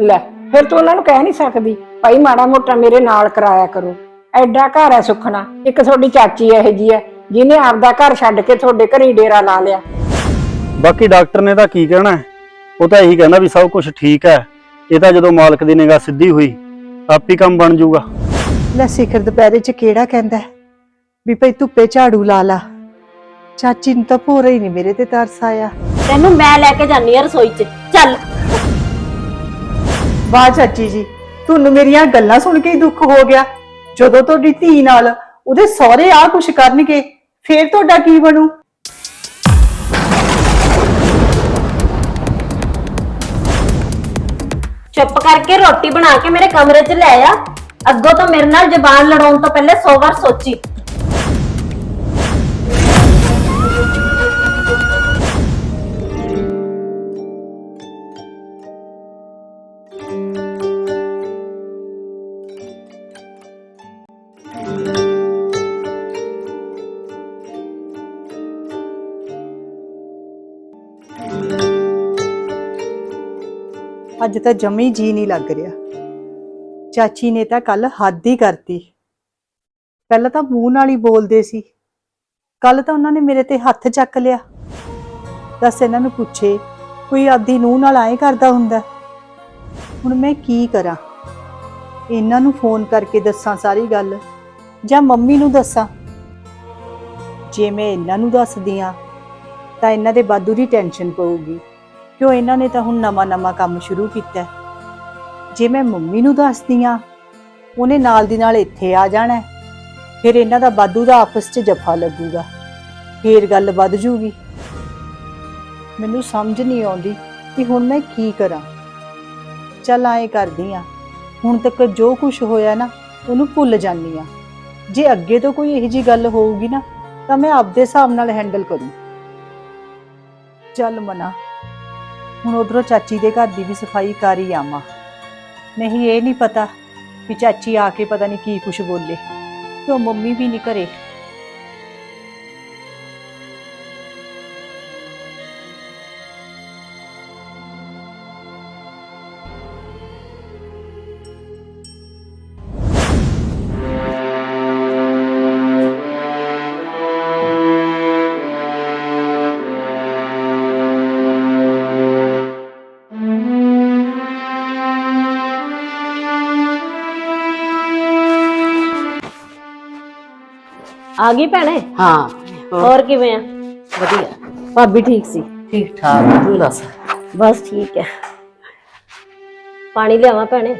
ਲੈ ਫਿਰ ਤੂੰ ਉਹਨਾਂ ਨੂੰ ਕਹਿ ਨਹੀਂ ਸਕਦੀ ਭਾਈ ਮਾੜਾ ਮੋਟਾ ਮੇਰੇ ਨਾਲ ਕਰਾਇਆ ਕਰੋ। ਐਡਾ ਘਰ ਹੈ ਸੁਖਣਾ ਇੱਕ ਤੁਹਾਡੀ ਚਾਚੀ ਇਹੋ ਜੀ ਹੈ ਜਿਹਨੇ ਆਪਦਾ ਘਰ ਛੱਡ ਕੇ ਤੁਹਾਡੇ ਘਰੇ ਹੀ ਡੇਰਾ ਲਾ ਲਿਆ। ਬਾਕੀ ਡਾਕਟਰ ਨੇ ਤਾਂ ਕੀ ਕਹਿਣਾ ਹੈ? ਉਹ ਤਾਂ ਇਹੀ ਕਹਿੰਦਾ ਵੀ ਸਭ ਕੁਝ ਠੀਕ ਹੈ ਇਹ ਤਾਂ ਜਦੋਂ ਮਾਲਕ ਦੀ ਨਿਗਾਹ ਸਿੱਧੀ ਹੋਈ ਆਪ ਹੀ ਕੰਮ ਬਣ ਜਾਊਗਾ। ਲੈ ਸਿਖਰ ਦੁਪਹਿਰੇ ਚ ਕਿਹੜਾ ਕਹਿੰਦਾ ਹੈ? ਵੀ ਭਈ ਧੁੱਪੇ ਝਾੜੂ ਲਾ ਲਾ। ਚਾਚੀ ਨੂੰ ਤਾਂ ਭੋਰਾ ਹੀ ਨਹੀਂ ਮੇਰੇ ਤੇ ਤਰਸ ਆਇਆ। ਤੈਨੂੰ ਮੈਂ ਲੈ ਕੇ ਜਾਨੀ ਆ ਰਸੋਈ 'ਚ। ਚੱਲ। ਵਾਹ ਚਾਚੀ ਜੀ, ਤੁਹਾਨੂੰ ਮੇਰੀਆਂ ਗੱਲਾਂ ਸੁਣ ਕੇ ਹੀ ਦੁੱਖ ਹੋ ਗਿਆ। ਜਦੋਂ ਤੁਹਾਡੀ ਧੀ ਨਾਲ ਉਹਦੇ ਸਹੁਰੇ ਆ ਕੁਛ ਕਰਨਗੇ, ਫੇਰ ਤੁਹਾਡਾ ਕੀ ਬਣੂ? ਚੁੱਪ ਕਰਕੇ ਰੋਟੀ ਬਣਾ ਕੇ ਮੇਰੇ ਕਮਰੇ 'ਚ ਲੈ ਆ। ਅੱਗੋਂ ਤੋਂ ਮੇਰੇ ਨਾਲ ਜ਼ਬਾਨ ਲੜਾਉਣ ਤੋਂ ਪਹਿਲੇ 100 ਵਾਰ ਸੋਚੀ। ਅੱਜ ਤਾਂ ਜਮੀ ਜੀ ਨਹੀਂ ਲੱਗ ਰਿਹਾ। ਚਾਚੀ ਨੇ ਤਾਂ ਕੱਲ ਹੱਦ ਹੀ ਕਰਤੀ। ਪਹਿਲਾਂ ਤਾਂ ਮੂੰਹ ਨਾਲ ਹੀ ਬੋਲਦੇ ਸੀ। ਕੱਲ ਤਾਂ ਉਹਨਾਂ ਨੇ ਮੇਰੇ ਤੇ ਹੱਥ ਚੱਕ ਲਿਆ। ਦੱਸ ਇਹਨਾਂ ਨੂੰ ਪੁੱਛੇ, ਕੋਈ ਆਦੀ ਨੂੰਹ ਨਾਲ ਆਏ ਕਰਦਾ ਹੁੰਦਾ? ਹੁਣ ਮੈਂ ਕੀ ਕਰਾਂ? ਇਹਨਾਂ ਨੂੰ ਫੋਨ ਕਰਕੇ ਦੱਸਾਂ ਸਾਰੀ ਗੱਲ, ਜਾਂ ਮੰਮੀ ਨੂੰ ਦੱਸਾਂ? ਜੇ ਮੈਂ ਇਹਨਾਂ ਨੂੰ ਦੱਸਦੀ ਆ, ਤਾਂ ਇਹਨਾਂ ਦੇ ਬਾਦੂ ਦੀ ਟੈਨਸ਼ਨ ਪਊਗੀ। ਕਿਉਂ ਇਹਨਾਂ ਨੇ ਤਾਂ ਹੁਣ ਨਵਾਂ-ਨਵਾਂ ਕੰਮ ਸ਼ੁਰੂ ਕੀਤਾ ਹੈ। ਜੇ ਮੈਂ ਮੰਮੀ ਨੂੰ ਦੱਸਦੀ ਆ ਉਹਨੇ ਨਾਲ ਦੀ ਨਾਲ ਇੱਥੇ ਆ ਜਾਣਾ ਹੈ। ਫਿਰ ਇਹਨਾਂ ਦਾ ਬਾਦੂ ਦਾ ਆਪਸ 'ਚ ਜੱਫਾ ਲੱਗੂਗਾ। ਫੇਰ ਗੱਲ ਵੱਧ ਜੂਗੀ। ਮੈਨੂੰ ਸਮਝ ਨਹੀਂ ਆਉਂਦੀ ਕਿ ਹੁਣ ਮੈਂ ਕੀ ਕਰਾਂ। ਚੱਲ ਐਂ ਕਰਦੀ ਆ ਹੁਣ ਤੱਕ ਜੋ ਕੁਝ ਹੋਇਆ ਨਾ, ਉਹਨੂੰ ਭੁੱਲ ਜਾਂਦੀ ਆ ਜੇ ਅੱਗੇ ਤੋਂ ਕੋਈ ਇਹੋ ਜੀ ਗੱਲ ਹੋਊਗੀ ਨਾ, ਤਾਂ ਮੈਂ ਆਪਦੇ ਹਿਸਾਬ ਨਾਲ ਹੈਂਡਲ ਕਰੂੰ। ਚੱਲ ਮਨਾ। ਹੁਣ ਉਧਰੋਂ ਚਾਚੀ ਦੇ ਘਰ ਦੀ ਵੀ ਸਫ਼ਾਈ ਕਰ ਹੀ ਆਵਾਂ। ਨਹੀਂ, ਇਹ ਨਹੀਂ ਪਤਾ ਵੀ ਚਾਚੀ ਆ ਕੇ ਪਤਾ ਨਹੀਂ ਕੀ ਕੁਛ ਬੋਲੇ। ਕਿਉਂ ਮੰਮੀ ਵੀ ਨਹੀਂ ਘਰੇ। ਆ ਗਈ ਭੈਣੇ? ਹਾਂ। ਹੋਰ ਕਿਵੇਂ ਆ? ਵਧੀਆ। ਭਾਬੀ ਠੀਕ ਸੀ? ਠੀਕ ਠਾਕ ਤੂੰ ਦੱਸ? ਬਸ ਠੀਕ ਹੈ ਪਾਣੀ ਲਿਆਵਾਂ ਭੈਣੇ?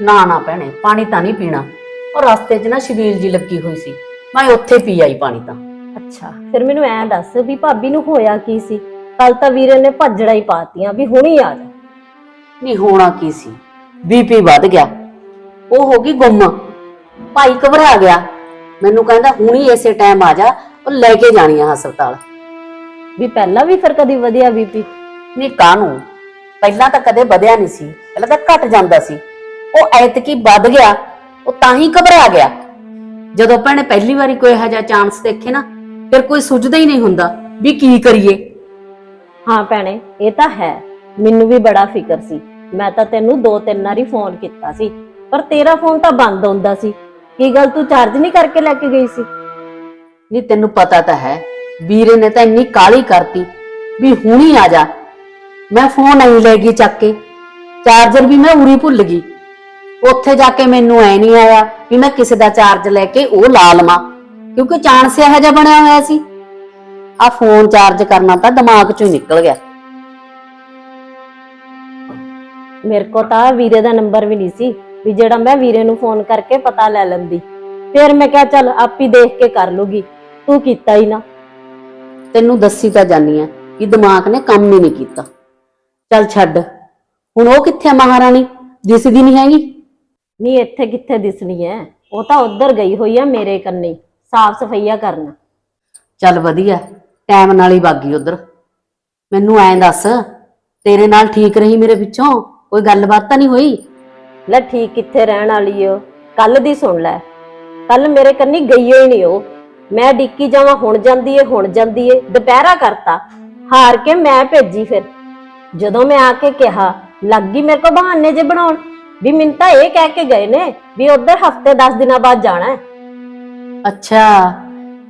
ਨਾ ਨਾ ਭੈਣੇ ਪਾਣੀ ਤਾਂ ਨਹੀਂ ਪੀਣਾ। ਉਹ ਰਸਤੇ 'ਚ ਨਾ ਸ਼ਬੀਲ ਜੀ ਲੱਗੀ ਹੋਈ ਸੀ। ਮੈਂ ਉੱਥੇ ਪੀ ਆਈ ਪਾਣੀ ਤਾਂ। ਅੱਛਾ ਫਿਰ ਮੈਨੂੰ ਐਂ ਦੱਸ ਵੀ ਭਾਬੀ ਨੂੰ ਹੋਇਆ ਕੀ ਸੀ? ਕੱਲ ਤਾਂ ਵੀਰੇ ਨੇ ਭੱਜੜਾ ਹੀ ਪਾਤੀਆਂ ਵੀ ਹੁਣੀ ਆ ਜਾ। ਨਹੀਂ ਹੋਣਾ ਕੀ ਸੀ? ਬੀਪੀ ਵੱਧ ਗਿਆ। ਉਹ ਹੋ ਗਈ ਗੁੰਮ। ਭਾਈ ਘਬਰਾ ਗਿਆ। ਮੈਨੂੰ ਕਹਿੰਦਾ ਹੁਣੀ ਇਸੇ ਟਾਈਮ ਆ ਜਾ ਉਹ ਲੈ ਕੇ ਜਾਣੀ ਆ ਹਸਪਤਾਲ। ਵੀ ਪਹਿਲਾਂ ਵੀ ਫਿਰ ਕਦੀ ਵਧਿਆ ਬੀਪੀ? ਨਹੀਂ ਕਾਹਨੂੰ? ਪਹਿਲਾਂ ਤਾਂ ਕਦੇ ਵਧਿਆ ਨਹੀਂ ਸੀ ਪਹਿਲਾਂ ਤਾਂ ਘਟ ਜਾਂਦਾ ਸੀ। ਉਹ ਐਤਕੀ ਵੱਧ ਗਿਆ ਉਹ ਤਾਂ ਹੀ ਘਬਰਾ ਗਿਆ। ਜਦੋਂ ਭੈਣੇ ਪਹਿਲੀ ਵਾਰੀ ਕੋਈ ਇਹੋ ਜਿਹਾ ਚਾਂਸ ਦੇਖੇ ਨਾ ਫਿਰ ਕੋਈ ਸੁਝਦਾ ਹੀ ਨਹੀਂ ਹੁੰਦਾ ਵੀ ਕੀ ਕਰੀਏ। ਹਾਂ ਭੈਣੇ ਇਹ ਤਾਂ ਹੈ। ਮੈਨੂੰ ਵੀ ਬੜਾ ਫਿਕਰ ਸੀ। ਮੈਂ ਤਾਂ ਤੈਨੂੰ ਦੋ ਤਿੰਨ ਵਾਰੀ ਫੋਨ ਕੀਤਾ ਸੀ। ਪਰ ਤੇਰਾ ਫੋਨ ਤਾਂ ਬੰਦ ਹੁੰਦਾ ਸੀ। ਕੀ ਗੱਲ ਤੂੰ ਚਾਰਜ ਨਹੀਂ ਕਰਕੇ ਲੈ ਕੇ ਗਈ ਸੀ? ਨਹੀਂ ਤੈਨੂੰ ਪਤਾ ਤਾਂ ਹੈ ਵੀਰੇ ਨੇ ਤਾਂ ਇੰਨੀ ਕਾਲੀ ਕਰਤੀ ਵੀ ਹੁਣੀ ਆ ਜਾ। ਮੈਂ ਫੋਨ ਨਹੀਂ ਲੈ ਗਈ ਚੱਕ ਕੇ। ਚਾਰਜਰ ਵੀ ਮੈਂ ਉਰੀ ਭੁੱਲ ਗਈ। ਉੱਥੇ ਜਾ ਕੇ ਮੈਨੂੰ ਐ ਨਹੀਂ ਆਇਆ ਵੀ ਮੈਂ ਕਿਸੇ ਦਾ ਚਾਰਜ ਲੈ ਕੇ ਉਹ ਲਾ ਲਵਾਂ ਕਿਉਂਕਿ ਚਾਂਸ ਇਹੋ ਜਿਹਾ ਬਣਿਆ ਹੋਇਆ ਸੀ। ਆ ਫੋਨ ਚਾਰਜ ਕਰਨਾ ਤਾਂ ਦਿਮਾਗ ਚੋਂ ਨਿਕਲ ਗਿਆ। ਮੇਰੇ ਕੋ ਤਾਂ ਵੀਰੇ ਦਾ ਨੰਬਰ ਵੀ ਨਹੀਂ ਸੀ। ਵੀ ਜਿਹੜਾ ਮੈਂ ਵੀਰੇ ਨੂੰ ਫੋਨ ਕਰਕੇ ਪਤਾ ਲੈ ਲੈਂਦੀ। ਫਿਰ ਮੈਂ ਕਿਹਾ ਚੱਲ ਆਪ ਹੀ ਦੇਖ ਕੇ ਕਰ ਲੂਗੀ। ਤੂੰ ਕੀਤਾ ਹੀ ਨਾ। ਤੈਨੂੰ ਦੱਸੀ ਤਾਂ ਜਾਨੀ ਆ ਕਿ ਦਿਮਾਗ ਨੇ ਕੰਮ ਹੀ ਨਹੀਂ ਕੀਤਾ। ਚੱਲ ਛੱਡ। ਹੁਣ ਉਹ ਕਿੱਥੇ ਆ ਮਹਾਰਾਣੀ? ਦਿਸਦੀ ਨਹੀਂ ਹੈਗੀ? ਨਹੀਂ ਇੱਥੇ ਕਿੱਥੇ ਦਿਸਣੀ ਐ? ਉਹ ਤਾਂ ਉੱਧਰ ਗਈ ਹੋਈ ਆ ਮੇਰੇ ਕੰਨੇ। ਸਾਫ਼ ਸਫਾਈਆ ਕਰਨ। ਚੱਲ ਵਧੀਆ। ਟਾਈਮ ਨਾਲ ਹੀ ਬਾਗੀ ਉਧਰ। ਮੈਨੂੰ ਐਂ ਦੱਸ ਤੇਰੇ ਨਾਲ ਠੀਕ ਰਹੀ ਮੇਰੇ ਵਿੱਚੋਂ ਕੋਈ ਗੱਲਬਾਤ ਤਾਂ ਨਹੀਂ ਹੋਈ? ਲੈ ਠੀਕ ਕਿੱਥੇ ਰਹਿਣ ਵਾਲੀ ਓ? ਕੱਲ ਦੀ ਸੁਣ ਲੈ। ਕੱਲ ਮੇਰੇ ਕੰਨੀ ਗਈ ਹੋਈ ਨਹੀਂ ਉਹ ਮੈਂ ਡਿੱਕੀ ਜਾਵਾਂ ਹੁਣ ਜਾਂਦੀ ਏ ਹੁਣ ਜਾਂਦੀ ਏ। ਦੁਪਹਿਰਾ ਕਰਤਾ। ਹਾਰ ਕੇ ਮੈਂ ਭੇਜੀ ਫਿਰ। ਜਦੋਂ ਮੈਂ ਆ ਕੇ ਕਿਹਾ ਲੱਗ ਗਈ ਮੇਰੇ ਕੋ ਬਹਾਨੇ ਜੇ ਬਣਾਉਣ। ਵੀ ਮੈਨੂੰ ਤਾਂ ਇਹ ਕਹਿ ਕੇ ਗਏ ਨੇ ਵੀ ਉਧਰ ਹਫ਼ਤੇ 10 ਦਿਨਾਂ ਬਾਅਦ ਜਾਣਾ ਹੈ। ਅੱਛਾ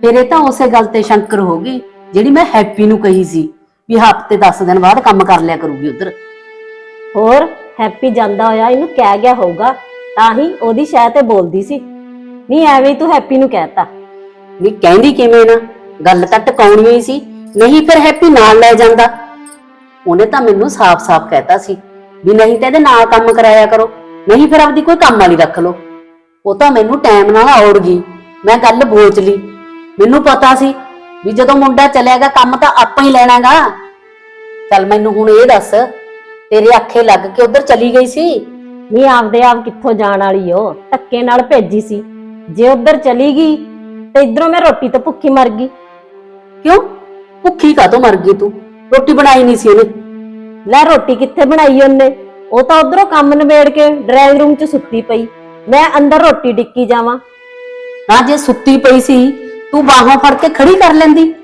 ਫਿਰ ਇਹ ਤਾਂ ਉਸੇ ਗੱਲ ਤੇ ਸ਼ੰਕਰ ਹੋ ਗਈ ਜਿਹੜੀ ਮੈਂ ਹੈਪੀ ਨੂੰ ਕਹੀ ਸੀ ਵੀ ਹਫ਼ਤੇ 10 ਦਿਨ ਬਾਅਦ ਕੰਮ ਕਰ ਲਿਆ ਕਰੂਗੀ ਉਧਰ। ਹੋਰ? ਹੈਪੀ ਜਾਂਦਾ ਹੋਇਆ, ਇਹਨੂੰ ਕਹਿ ਗਿਆ ਹੋਊਗਾ, ਤਾਂ ਹੀ ਉਹਦੀ ਸ਼ਾਇਦ ਤੇ ਬੋਲਦੀ ਸੀ। ਨਹੀਂ, ਐਵੇਂ ਤੂੰ ਹੈਪੀ ਨੂੰ ਕਹਿਤਾ। ਵੀ ਕਹਿੰਦੀ ਕਿਵੇਂ ਨਾ? ਗੱਲ ਤਾਂ ਟਿਕਾਉਣੀ ਹੀ ਸੀ, ਨਹੀਂ ਫਿਰ ਹੈਪੀ ਨਾਲ ਲੈ ਜਾਂਦਾ। ਉਹਨੇ ਤਾਂ ਮੈਨੂੰ ਸਾਫ਼-ਸਾਫ਼ ਕਹਿਤਾ ਸੀ, ਵੀ ਨਹੀਂ ਤਾਂ ਇਹਦੇ ਨਾਲ ਕੰਮ ਕਰਾਇਆ ਕਰੋ, ਨਹੀਂ ਫਿਰ ਆਪਦੀ ਕੋਈ ਕੰਮ ਵਾਲੀ ਰੱਖ ਲਓ। ਉਹ ਤਾਂ ਮੈਨੂੰ ਟਾਈਮ ਨਾਲ ਔੜ ਗਈ, ਮੈਂ ਗੱਲ ਬੋਚ ਲਈ। ਮੈਨੂੰ ਪਤਾ ਸੀ ਵੀ ਜਦੋਂ ਮੁੰਡਾ ਚਲੇਗਾ ਕੰਮ ਤਾਂ ਆਪਾਂ ਹੀ ਲੈਣਾਗਾ। ਚੱਲ ਮੈਨੂੰ ਹੁਣ ਇਹ ਦੱਸ ਤੇਰੇ ਅੱਖੇ ਲੱਗ ਕੇ ਉਧਰ ਚਲੀ ਗਈ ਸੀ? ਨਹੀਂ ਆਪਦੇ ਆਪ ਕਿੱਥੋਂ ਜਾਣ ਵਾਲੀ ਓ? ਧੱਕੇ ਨਾਲ ਭੇਜੀ ਸੀ। ਜੇ ਉਧਰ ਚਲੀ ਗਈ ਤੇ ਇਧਰੋਂ ਮੈਂ ਰੋਟੀ ਤੋਂ ਭੁੱਖੀ ਮਰ ਗਈ। ਕਿਉਂ? ਭੁੱਖੀ ਕਾਹਤੋਂ ਮਰ ਗਈ ਤੂੰ? ਰੋਟੀ ਬਣਾਈ ਨਹੀਂ ਸੀ ਉਹਨੇ? ਲੈ ਰੋਟੀ ਕਿੱਥੇ ਬਣਾਈ ਉਹਨੇ? ਉਹ ਤਾਂ ਉਧਰੋਂ ਕੰਮ ਨਿਬੇੜ ਕੇ ਡਰਾਇੰਗ ਰੂਮ 'ਚ ਸੁੱਤੀ ਪਈ। ਮੈਂ ਅੰਦਰ ਰੋਟੀ ਡਿੱਕੀ ਜਾਵਾਂ। ਨਾ ਜੇ ਸੁੱਤੀ ਪਈ ਸੀ ਤੂੰ ਬਾਹਾਂ ਫੜ ਕੇ ਖੜੀ ਕਰ ਲੈਂਦੀ।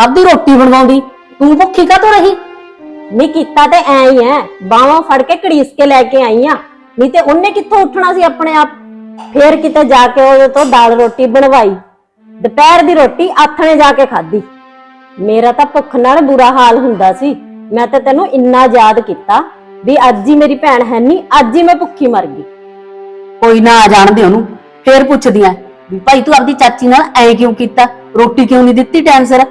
ਆਪਦੀ ਰੋਟੀ ਬਣਵਾਉਂਦੀ। ਤੂੰ ਭੁੱਖੀ ਕਾਹਤੋਂ ਰਹੀ? ਨਹੀਂ ਕੀਤਾ ਤੇ ਐ ਹੀ ਐ। ਬਾਹਾਂ ਫੜ ਕੇ ਘੜੀਸ ਕੇ ਲੈ ਕੇ ਆਈ ਆ ਨਹੀਂ ਤੇ ਉਹਨੇ ਕਿੱਥੋਂ ਉੱਠਣਾ ਸੀ ਆਪਣੇ ਆਪ? ਫੇਰ ਕਿਤੇ ਜਾ ਕੇ ਉਹਦੇ ਤੋਂ ਦਾਲ ਰੋਟੀ ਬਣਵਾਈ। ਦੁਪਹਿਰ ਦੀ ਰੋਟੀ ਆਥਣੇ ਜਾ ਕੇ ਖਾਧੀ। ਮੇਰਾ ਤਾਂ ਭੁੱਖ ਨਾਲ ਬੁਰਾ ਹਾਲ ਹੁੰਦਾ ਸੀ। ਮੈਂ ਤਾਂ ਤੈਨੂੰ ਇੰਨਾ ਯਾਦ ਕੀਤਾ ਵੀ ਅੱਜ ਹੀ ਮੇਰੀ ਭੈਣ ਹੈ ਨਹੀਂ ਅੱਜ ਹੀ ਮੈਂ ਭੁੱਖੀ ਮਰ ਗਈ। ਕੋਈ ਨਾ ਆ ਜਾਣਦੇ ਉਹਨੂੰ, ਫੇਰ ਪੁੱਛਦੀਆਂ ਵੀ ਭਾਈ ਤੂੰ ਆਪਦੀ ਚਾਚੀ ਨਾਲ ਐ ਕਿਉਂ ਕੀਤਾ? ਰੋਟੀ ਕਿਉਂ ਨਹੀਂ ਦਿੱਤੀ ਟਾਈਮ ਸਿਰ?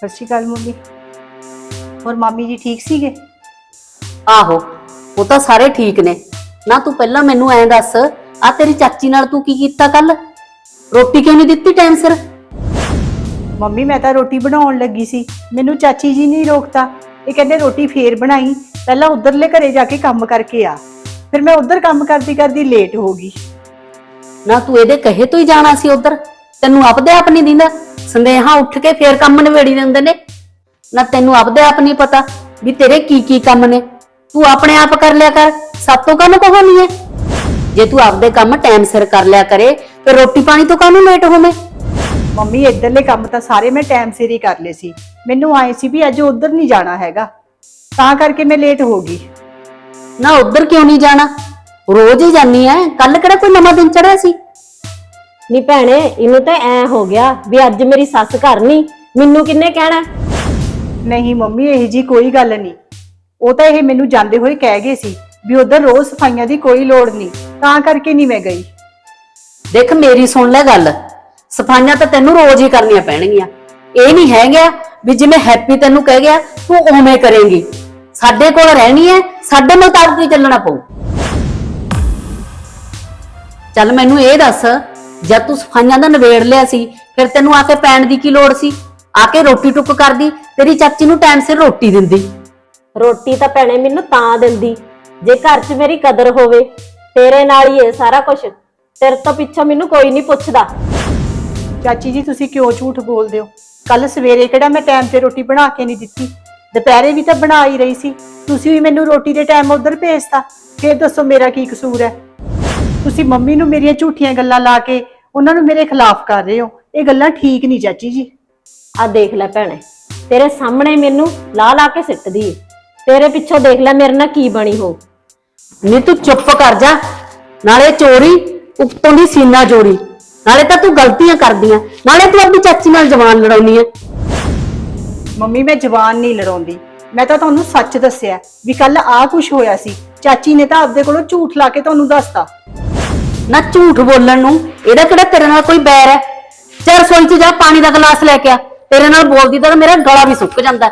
ਸਤਿ ਸ਼੍ਰੀ ਅਕਾਲ ਮੰਮੀ ਹੋਰ ਮਾਮੀ ਜੀ ਠੀਕ ਸੀਗੇ? ਆਹੋ ਉਹ ਤਾਂ ਸਾਰੇ ਠੀਕ ਨੇ। ਨਾ ਤੂੰ ਪਹਿਲਾਂ ਮੈਨੂੰ ਐਂ ਦੱਸ ਆ ਤੇਰੀ ਚਾਚੀ ਨਾਲ ਤੂੰ ਕੀ ਕੀਤਾ ਕੱਲ? ਰੋਟੀ ਕਿਉਂ ਨਹੀਂ ਦਿੱਤੀ ਟਾਈਮ ਸਿਰ? ਮੰਮੀ ਮੈਂ ਤਾਂ ਰੋਟੀ ਬਣਾਉਣ ਲੱਗੀ ਸੀ। ਮੈਨੂੰ ਚਾਚੀ ਜੀ ਨਹੀਂ ਰੋਕਤਾ। ਇਹ ਕਹਿੰਦੇ ਰੋਟੀ ਫੇਰ ਬਣਾਈ। ਪਹਿਲਾਂ ਉਧਰਲੇ ਘਰੇ ਜਾ ਕੇ ਕੰਮ ਕਰਕੇ ਆ। ਫਿਰ ਮੈਂ ਉਧਰ ਕੰਮ ਕਰਦੀ ਕਰਦੀ ਲੇਟ ਹੋ ਗਈ। ਨਾ ਤੂੰ ਇਹਦੇ ਕਹੇ ਤੋਂ ਹੀ ਜਾਣਾ ਸੀ ਉਧਰ? ਤੈਨੂੰ ਆਪਦੇ ਆਪ ਨਹੀਂ ਦਿੰਦਾ? ਸੰਦੇਹਾ ਉੱਠ ਕੇ ਫੇਰ ਕੰਮ ਨਿਬੇੜੀ ਦਿੰਦੇ ਨੇ। ਨਾ ਤੈਨੂੰ ਆਪਦੇ ਆਪ ਨਹੀਂ ਪਤਾ ਵੀ ਤੇਰੇ ਕੀ ਕੀ ਕੰਮ ਨੇ। ਤੂੰ ਆਪਣੇ ਆਪ ਕਰ ਲਿਆ ਕਰ ਸਾਤੋਂ ਕੰਮ ਕਹਾਣੀ ਹੈ। ਜੇ ਤੂੰ ਆਪਦੇ ਕੰਮ ਟਾਈਮ ਸਿਰ ਕਰ ਲਿਆ ਕਰੇ ਫਿਰ ਰੋਟੀ ਪਾਣੀ ਤੋਂ ਕਾਹਨੂੰ ਲੇਟ ਹੋਵੇਂ? ਮੰਮੀ ਇੱਧਰਲੇ ਕੰਮ ਤਾਂ ਸਾਰੇ ਮੈਂ ਟਾਈਮ ਸਿਰ ਹੀ ਕਰ ਲਏ ਸੀ। ਮੈਨੂੰ ਆਏ ਸੀ ਵੀ ਅੱਜ ਉਧਰ ਨਹੀਂ ਜਾਣਾ ਹੈਗਾ। ਤਾਂ ਕਰਕੇ ਮੈਂ ਲੇਟ ਹੋ ਗਈ। ਨਾ ਉਧਰ ਕਿਉਂ ਨਹੀਂ ਜਾਣਾ? ਰੋਜ਼ ਹੀ ਜਾਨੀ ਐ ਕੱਲ ਕਿਹੜਾ ਕੋਈ ਨਵਾਂ ਦਿਨ ਚੜਿਆ ਸੀ? ਨਹੀਂ ਭੈਣੇ ਇਹਨੂੰ ਤਾਂ ਐ ਹੋ ਗਿਆ ਵੀ ਅੱਜ ਮੇਰੀ ਸੱਸ ਘਰ ਨਹੀਂ ਮੈਨੂੰ ਕਿੰਨੇ ਕਹਿਣਾ? ਨਹੀਂ ਮੰਮੀ ਇਹ ਜੀ ਕੋਈ ਗੱਲ ਨਹੀਂ ਉਹ ਤਾਂ ਇਹ ਮੈਨੂੰ ਜਾਂਦੇ ਹੋਏ ਕਹਿ ਗਏ ਸੀ ਵੀ ਉਧਰ ਰੋਜ਼ ਸਫਾਈਆਂ ਦੀ ਕੋਈ ਲੋੜ ਨਹੀਂ ਤਾਂ ਕਰਕੇ ਨਹੀਂ ਮੈਂ ਗਈ। ਦੇਖ ਮੇਰੀ ਸੁਣ ਲੈ ਗੱਲ। ਸਫਾਈਆਂ ਤਾਂ ਤੈਨੂੰ ਰੋਜ਼ ਹੀ ਕਰਨੀਆਂ ਪੈਣਗੀਆਂ। ਇਹ ਨਹੀਂ ਹੈਗਾ ਵੀ ਜਿਵੇਂ ਹੈਪੀ ਤੈਨੂੰ ਕਹਿ ਗਿਆ ਤੂੰ ਉਵੇਂ ਕਰੇਂਗੀ। ਸਾਡੇ ਕੋਲ ਰਹਿਣੀ ਹੈ ਸਾਡੇ ਮੁਤਾਬਕ ਹੀ ਚੱਲਣਾ ਪਊ। ਚੱਲ ਮੈਨੂੰ ਇਹ ਦੱਸ ਜਦ ਤੂੰ ਸਫਾਈਆਂ ਦਾ ਨਵੇੜ ਲਿਆ ਸੀ ਫਿਰ ਤੈਨੂੰ ਆ ਕੇ ਪੈਣ ਦੀ ਕੀ ਲੋੜ ਸੀ? ਆ ਕੇ ਰੋਟੀ ਟੁੱਕ ਕਰਦੀ ਤੇਰੀ ਚਾਚੀ ਨੂੰ ਟਾਈਮ ਸਿਰ ਰੋਟੀ ਦਿੰਦੀ। ਰੋਟੀ ਤਾਂ ਭੈਣੇ ਮੈਨੂੰ ਤਾਂ ਦਿੰਦੀ ਜੇ ਘਰ 'ਚ ਮੇਰੀ ਕਦਰ ਹੋਵੇ ਤੇਰੇ ਨਾਲ ਹੀ ਇਹ ਸਾਰਾ ਕੁਝ ਤੇਰੇ ਤੋਂ ਪਿੱਛੋਂ ਮੈਨੂੰ ਕੋਈ ਨਹੀਂ ਪੁੱਛਦਾ। ਚਾਚੀ ਜੀ ਤੁਸੀਂ ਕਿਉਂ ਝੂਠ ਬੋਲਦੇ ਹੋ? ਕੱਲ ਸਵੇਰੇ ਕਿਹੜਾ ਮੈਂ ਟਾਈਮ ਤੇ ਰੋਟੀ ਬਣਾ ਕੇ ਨਹੀਂ ਦਿੱਤੀ? ਦੁਪਹਿਰੇ ਵੀ ਤਾਂ ਬਣਾ ਹੀ ਰਹੀ ਸੀ। ਤੁਸੀਂ ਵੀ ਮੈਨੂੰ ਰੋਟੀ ਦੇ ਟਾਈਮ ਉਧਰ ਭੇਜਤਾ। ਫਿਰ ਦੱਸੋ ਮੇਰਾ ਕੀ ਕਸੂਰ ਹੈ? ਤੁਸੀਂ ਮੰਮੀ ਨੂੰ ਮੇਰੀਆਂ ਝੂਠੀਆਂ ਗੱਲਾਂ ਲਾ ਕੇ ਉਹਨਾਂ ਨੂੰ ਮੇਰੇ ਖਿਲਾਫ ਕਰ ਰਹੇ ਹੋ। ਇਹ ਗੱਲਾਂ ਠੀਕ ਨਹੀਂ ਚਾਚੀ ਜੀ। ਆ ਦੇਖ ਲੈ ਭੈਣੇ ਤੇਰੇ ਸਾਹਮਣੇ ਮੈਨੂੰ ਲਾ ਲਾ ਕੇ ਸਿੱਟਦੀ ਏ। ਤੇਰੇ ਪਿੱਛੋਂ ਦੇਖ ਲੈ ਮੇਰੇ ਨਾਲ ਕੀ ਬਣੀ ਹੋ। ਨੀ ਤੂੰ ਚੁੱਪ ਕਰ ਜਾ। ਨਾਲੇ ਚੋਰੀ ਉੱਤੋਂ ਦੀ ਸੀਨਾ ਚੋਰੀ ਨਾਲੇ ਤਾਂ ਤੂੰ ਗਲਤੀਆਂ ਕਰਦੀਆਂ ਨਾਲੇ ਤੂੰ ਆਪਣੀ ਚਾਚੀ ਨਾਲ ਜਵਾਨ ਲੜਾਉਣੀ ਹੈ ਮੰਮੀ ਮੈਂ ਜਵਾਨ ਨਹੀਂ ਲੜਾਉਂਦੀ। ਮੈਂ ਤਾਂ ਤੁਹਾਨੂੰ ਸੱਚ ਦੱਸਿਆ ਵੀ ਕੱਲ ਆ ਕੁਝ ਹੋਇਆ ਸੀ। ਚਾਚੀ ਨੇ ਤਾਂ ਆਪਦੇ ਕੋਲੋਂ ਝੂਠ ਲਾ ਕੇ ਤੁਹਾਨੂੰ ਦੱਸਤਾ। ਨਾ ਝੂਠ ਬੋਲਣ ਨੂੰ। ਇਹਦਾ ਕਿਹੜਾ ਤੇਰੇ ਨਾਲ ਕੋਈ ਬੈਰ ਹੈ? ਚੱਲ ਰਸੋਈ 'ਚ ਜਾ, ਪਾਣੀ ਦਾ ਗਲਾਸ ਲੈ ਕੇ ਆ। ਤੇਰੇ ਨਾਲ ਬੋਲਦੀ ਤਾਂ ਮੇਰਾ ਗਲਾ ਵੀ ਸੁੱਕ ਜਾਂਦਾ।